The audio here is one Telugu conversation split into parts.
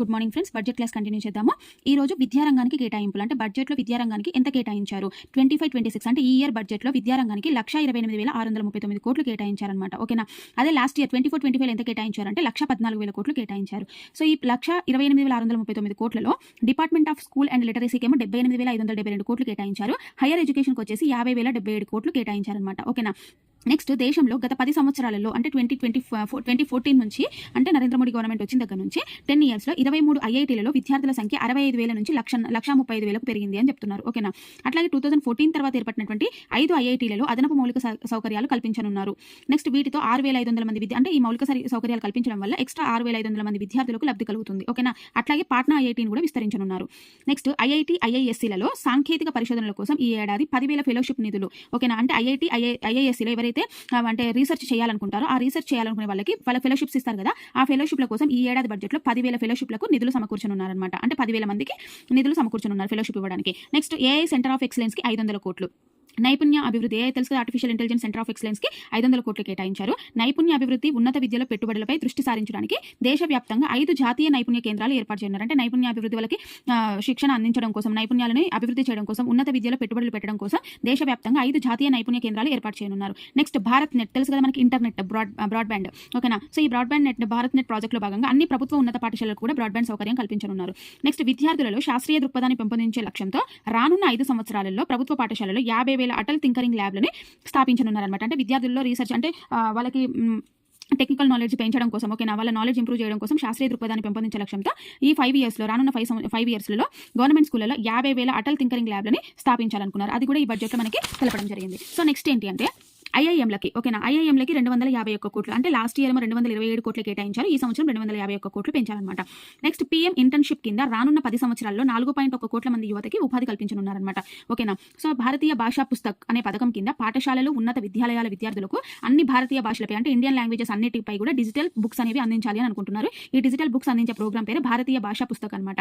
Good morning friends budget class continue చేద్దాము? ఈ రోజు విద్యారంగానికి కేటాయింపులు అంటే బడ్జెట్లో విద్యారంగానికి ఎంత కేటాయించారు? ట్వంటీ ఫైవ్ ట్వంటీ సిక్స్ అంటే ఈ ఇయర్ బడ్జెట్లో విద్యారంగానికి లక్ష ఇరవై ఎనిమిది వేల ఆరు వందల ముప్పై తొమ్మిది కోట్లు కేటాయించారనమాట ఓకేనా? అదే last year twenty four twenty five ఎంత కేటాయించారంటే లక్ష పద్నాలుగు వేల కోట్లు కేటాయించారు. సో ఈ లక్ష ఇరవై ఎనిమిది వేల ఆరు వందల ముప్పై తొమ్మిది కోట్లలో డిపార్ట్మెంట్ ఆఫ్ స్కూల్ అండ్ లిటరసీకి ఏమో డెబ్బై ఎనిమిది వేల ఐదు వందల డెబ్బై రెండు కోట్లు కేటాయించారు. హైయర్ ఎడ్యుకేషన్కి వచ్చేసి యాభై వేల డెబ్బై ఏడు కోట్లు కేటాయించారనమాట ఓకేనా? నెక్స్ట్ దేశంలో గత పది సంవత్సరాలలో అంటే ట్వంటీ ట్వంటీ ట్వంటీ ఫోర్టీన్ నుంచి అంటే నరేంద్ర మోడీ గవర్నమెంట్ వచ్చిన దగ్గర నుంచి టెన్ ఇయర్స్లో ఇరవై మూడు ఐఐటీలలో విద్యార్థుల సంఖ్య అరవై ఐదు వేల నుంచి లక్ష లక్ష ముప్పై ఐదు వేలకు పెరిగింది అని చెప్తున్నారు. ఓకేనా అట్లాగే టూ థౌసండ్ ఫోర్టీన్ తర్వాత ఏర్పడినటువంటి ఐదు ఐఐటీలలో అదనపు మౌలిక సౌకర్యాలు కల్పించనున్నారు. నెక్స్ట్ వీటితో ఆరు వేల ఐదు వందల మంది విద్య అంటే ఈ మౌలిక సరి- సౌకర్యాలు కల్పించడం వల్ల ఎక్స్ట్రా ఆరు వేల ఐదు వందల మంది విద్యార్థులకు లబ్ధి కలుగుతుంది. ఓకేనా అట్లాగే పాట్నా ఐఐటీని కూడా విస్తరించనున్నారు. నెక్స్ట్ ఐఐటి ఐఐఎస్సీలలో సాంకేతిక పరిశోధనల కోసం ఈ ఏడాది పదివేల ఫెలోషిప్ నిధులు. ఓకేనా అంటే ఐఐటి ఐఐ ఐఐఎస్సీలో ఎవరైతే ఎవరైతే అంటే రీసెర్చ్ చేయాలనుకుంటారో ఆ రీసెర్చ్ చేయాలనుకునే వాళ్ళకి వాళ్ళ ఫెలోషిప్స్ ఇస్తారు కదా ఆ ఫెలోషిప్ల కోసం ఈ ఏడాది బడ్జెట్లో పదివేల ఫెలోషిప్లకు నిధులు సమకూర్చనున్నారనమాట అంటే పదివేల మందికి నిధులు సమకూర్చనున్నారు ఫెలోషిప్ ఇవ్వడానికి. నెక్స్ట్ ఏఐ సెంటర్ ఆఫ్ ఎక్సలెన్స్కి ఐదు వందల కోట్లు. నైపుణ్య అభివృద్ధి ఏ తెలుసు ఆర్టిఫిషియల్ ఇంటెలిజెన్స్ సెంటర్ ఆఫ్ ఎక్సలెన్స్కి ఐదు వందల కోట్లు కేటాయించారు. నైపుణ్య అభివృద్ధి ఉన్నత విద్యలో పెట్టుబడులపై దృష్టి సారించడానికి దేశవ్యాప్తంగా ఐదు జాతీయ నైపుణ్య కేంద్రాలు ఏర్పాటు చేయనున్నారు అంటే నైపుణ్య అభివృద్ధి వాళ్ళకి ఆ, శిక్షణ అందించడం కోసం నైపుణ్యాలను అభివృద్ధి చేయడం కోసం ఉన్నత విద్యలో పెట్టుబడులు పెట్టడం కోసం దేశవ్యాప్తంగా ఐదు జాతీయ నైపుణ్య కేంద్రాలు ఏర్పాటు చేయనున్నారు. నెక్స్ట్ భారత్ నెట్ తెలుసు కదా మనకి ఇంటర్నెట్ బ్రాడ్ బ్రాడ్బ్యాండ్ ఓకేనా? సో ఈ బ్రాడ్బ్యాండ్ నెట్ భారత్ నెట్ ప్రాజెక్టులో భాగంగా అన్ని ప్రభుత్వ ఉన్నత పాఠశాలలకు కూడా బ్రాడ్బ్యాండ్ సౌకర్యం కల్పించనున్నారు. నెక్స్ట్ విద్యార్థులలో శాస్త్రీయ దృక్పథాన్ని పెంపొందించే లక్ష్యంతో రానున్న ఐదు సంవత్సరాలలో ప్రభుత్వ పాఠశాలలో యాభై వేల అటల్ థింకరింగ్ ల్యాబ్లని స్థాపించనున్నారనమాట అంటే విద్యార్థుల్లో రీసెర్చ్ అంటే వాళ్ళకి టెక్నికల్ నాలెడ్జ్ పెంచడం కోసం ఓకేనా? వాళ్ళ నాలెడ్జ్ ఇంప్రూవ్ చేయడం కోసం శాస్త్రీయ దృక్పథాన్ని పెంపొందించే లక్ష్యంతో ఈ ఫైవ్ ఇయర్స్లో రానున్న ఫైవ్ ఫైవ్ ఇయర్స్లో గవర్నమెంట్ స్కూల్లో యాభై వేల అటల్ థింకరింగ్ ల్యాబ్లని స్థాపించాలనుకున్నారు. అది కూడా ఈ బడ్జెట్లో మనకి తెలపడం జరిగింది. సో నెక్స్ట్ ఏంటి అంటే ఐఐఎంలకి ఓకేనా? ఐఐఎంలకి రెండు వందల యాభై ఒక్క కోట్లు అంటే లాస్ట్ ఇయర్ రెండు వందల ఇరవై ఏడు కోట్లు కేటాయించారు ఈ సంవత్సరం రెండు వందల యాభై ఒక్క కోట్లు పెంచాలన్నమాట నెక్స్ట్ పీఎం ఇంటర్న్షిప్ కింద రానున్న పది సంవత్సరాల్లో నాలుగు పాయింట్ ఒక కోట్ల మంది యువతకి ఉపాధి కల్పించనున్నారనమాట ఓకేనా? సో భారతీయ భాషా పుస్తక్ అనే పథకం కింద పాఠశాలలు ఉన్నత విద్యాలయాల విద్యార్థులకు అన్ని భారతీయ భాషలపై అంటే ఇండియన్ లాంగ్వేజెస్ అన్నిటిపై కూడా డిజిటల్ బుక్స్ అనేవి అందించాలి అని అనుకుంటున్నారు. ఈ డిజిటల్ బుక్స్ అందించే ప్రోగ్రామ్ పేరు భారతీయ భాషా పుస్తక్ అనమాట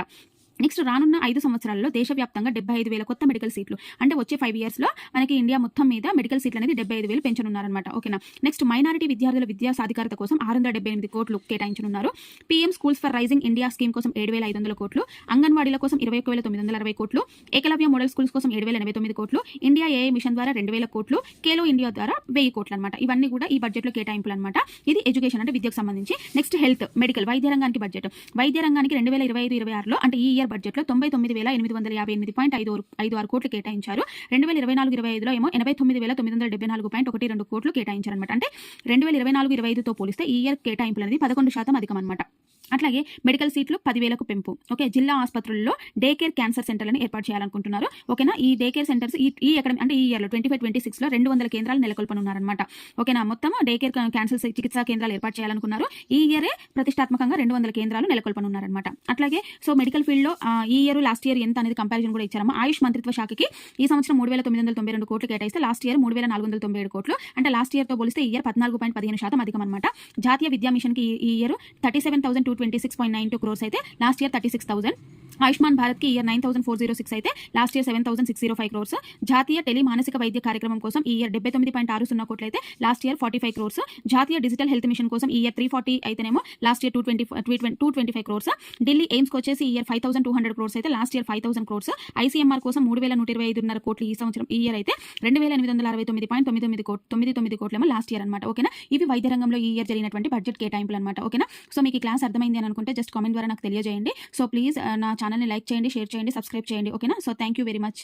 నెక్స్ట్ రానున్న ఐదు సంవత్సరాల్లో దేశవ్యాప్తంగా డెబ్బై ఐదు వేల కొత్త మెడికల్ సీట్లు అంటే వచ్చే ఫైవ్ ఇయర్స్లో మనకి ఇండియా మొత్తం మీద మెడికల్ సీట్లు అనేది డెబ్బై ఐదు వేలు పెంచనున్నారనమాట ఓకేనా? నెక్స్ట్ మైనారిటీ విద్యార్థుల విద్యా సాధికారత కోసం ఆరు వందల డెబ్బై ఎనిమిది కోట్లు కేటాయించనున్నారు. PM schools for rising India scheme కోసం ఏడు వేల ఐదు వందల కోట్లు అంగన్వాడీల కోసం ఇరవై ఒక వేల తొమ్మిది వందల అరవై కోట్లు ఏకలవ్య మోడల్ స్కూల్స్ కోసం ఏడు వేల ఎనభై తొమ్మిది కోట్లు ఇండియా ఏఐ మిషన్ ద్వారా రెండు వేల కోట్లు కేలో ఇండియా ద్వారా వెయ్యి కోట్లు అనమాట ఇవన్నీ కూడా ఈ బడ్జెట్లో కేటాయింపులు అనమాట ఇది ఎడ్యుకేషన్ అంటే విద్యకు సంబంధించి. నెక్స్ట్ హెల్త్ మెడికల్ వైద్య రంగానికి బడ్జెట్ వైద్య రంగానికి రెండు వేల ఇరవై ఐదు ఇరవై ఆరులో అంటే ఈ ఇయర్ బడ్జెట్లో తొంభై తొమ్మిది వేల ఎనిమిది వందల యాభై ఎనిమిది పాయింట్ ఐదు ఐదు ఆరు కోట్లు కేటాయించారు. రెండు వేల ఇరవై నాలుగు ఇరవై ఐదులో ఏమో ఎనభై తొమ్మిది వేల తొమ్మిది వందల డెబ్బై నాలుగు పాయింట్ ఒకటి రెండు కోట్లు కేటాయించారనమాట అంటే రెండు వేల ఇరవై నాలుగు ఇరవై ఐదుతో పోలిస్తే ఈ ఇయర్ కేటాయింపులు అనేది పదకొండు శాతం అధికం అనమాట అట్లాగే మెడికల్ సీట్లు పదివేలకు పెంపు. ఓకే జిల్లా ఆసుపత్రుల్లో డే కేర్ క్యాన్సర్ సెంటర్లను ఏర్పాటు చేయాలనుకుంటున్నారు. ఓకేనా? ఈ డే కేర్ సెంటర్స్ ఈ ఈ ఎక్కడ అంటే ఈ ఇయర్లో ట్వంటీ ఫైవ్ ట్వంటీ సిక్స్లో రెండు వందల కేంద్రాలు నెలకొల్పనున్నారనమాట ఓకేనా? మొత్తం డే కేర్ క్యాన్సర్ చికిత్సా కేంద్రాలు ఏర్పాటు చేయాలనుకున్నారు. ఈ ఇయరే ప్రతిష్టాత్మకంగా రెండు వందల కేంద్రాలు నెలకొల్పనున్నారనమాట అట్లాగే సో మెడికల్ ఫీల్డ్లో ఈ ఇయర్ లాస్ట్ ఇయర్ ఎంత అనేది కంపారిజన్ కూడా ఇచ్చారమ్మా. ఆయుష్ మంత్రిత్వ శాఖకి ఈ సంవత్సరం మూడు వేల తొమ్మిది వందల తొంభై రెండు కోట్లు కేటాయిస్తే లాస్ట్ ఇయర్ మూడు వేల నాలుగు వందల తొంభై ఏడు కోట్లు. అంటే లాస్ట్ ఇయర్తో పోలిస్తే ఈ ఇయర్ పద్నాలుగు పాయింట్ పదిహేను శాతం అధికం అనమాట జాతీయ విద్యా మిషన్కి ఈ year thirty seven thousand two twenty six point nine two crores అయితే last year thirty six thousand Ayushman భారత్కి year nine thousand four zero six అయితే last year seven thousand six zero five crores. జాతీయ టెలి మానసిక వైద్య కార్యక్రమం కోసం ఈ ఇయర్ డెబ్బై తొమ్మిది పాయింట్ ఆరు సున్నా కోట్లు అయితే last year forty five crores. జాతీయ డిజిటల్ హెల్త్ మిషన్ కోసం ఈ ఇయర్ త్రీ ఫార్టీ అయితేనేమో last year two twenty two twenty five crores. Delhi ఎయిమ్స్కి వచ్చేసి year five thousand two hundred crores అయితే last year five thousand crores. ICMR కోసం మూడు వేల నూట ఇరవై ఐదున్నర కోట్లు ఈ సంవత్సరం ఈ ఇయర్ అయితే రెండు వేల ఎనిమిది వందల అరవై తొమ్మిది పాయింట్ తొమ్మిది తొమ్మిది కోట్ తొమ్మిది తొమ్మిది కోట్లేమో లాస్ట్ ఇయర్ అనమాట ఓకేనా? ఇవి వైద్య రంగంలో ఈ ఇయర్ జరిగినటువంటి బడ్జెట్ కేటాయింపులు అనమాట ఓకేనా? సో మీకు ఈ క్లాస్ అర్థమైంది అని అనుకుంటే జస్ట్ కామెంట్ ద్వారా నాకు తెలియజేయండి. సో ప్లీజ్ నా ఛానల్ని లైక్ చేయండి షేర్ చేయండి సబ్స్క్రైబ్ చేయండి. ఓకేనా? So thank you very much